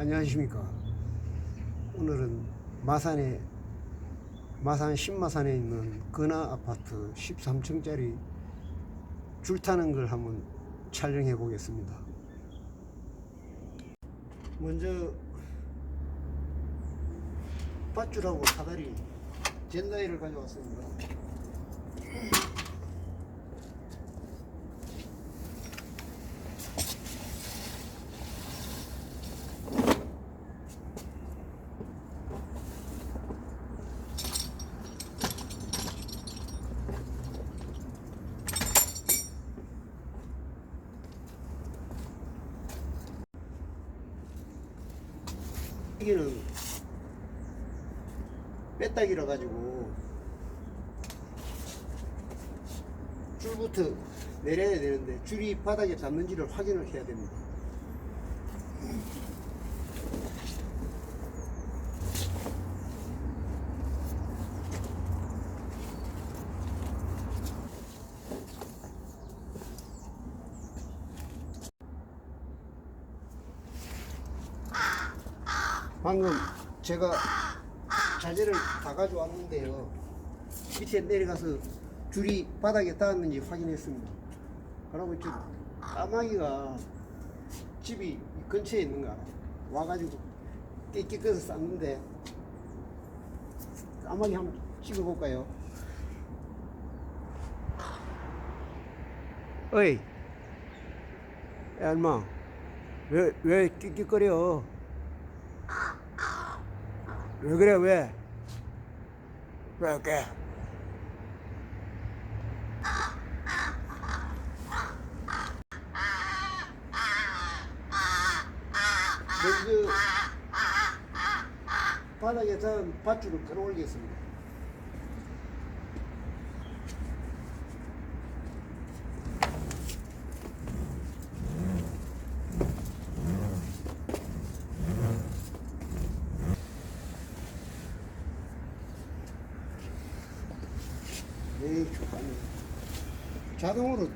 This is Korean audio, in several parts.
안녕하십니까. 오늘은 마산에 마산 신마산에 있는 근하 아파트 13층짜리 줄 타는 걸 한번 촬영해 보겠습니다. 먼저 밧줄하고 사다리 젠다이를 가져왔습니다. 여기는 빼딱이라 가지고 줄부터 내려야 되는데 줄이 바닥에 닿는지를 확인을 해야 됩니다. 방금 제가 자재를 다 가져왔는데요. 밑에 내려가서 줄이 바닥에 닿았는지 확인했습니다. 그러고 지금 까마귀가 집이 이 근처에 있는 거 알아요. 와가지고 깨끗해서 쌌는데 까마귀 한번 찍어볼까요? 어이, 야, 얼마? 왜, 왜 끽끽거려? 왜 그래 왜? 왜 이렇게? 먼저 바닥에 닿은 밧줄을 끌어올리겠습니다. 에이 좋아네. 자동으로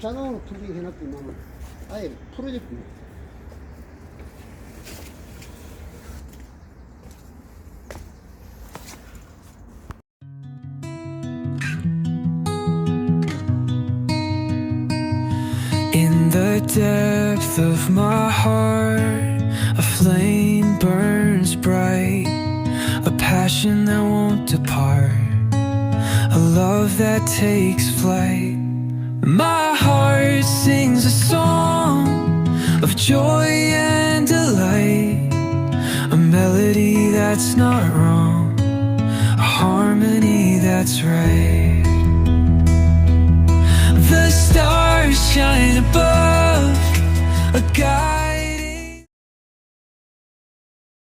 자동으로 풀리게 해놨더만 아예 풀어졌군요. In the depth of my heart, a flame burns bright, a passion that won't depart, a love that takes flight. My heart sings a song of joy and delight, a melody that's not wrong, a harmony that's right. The stars shine above.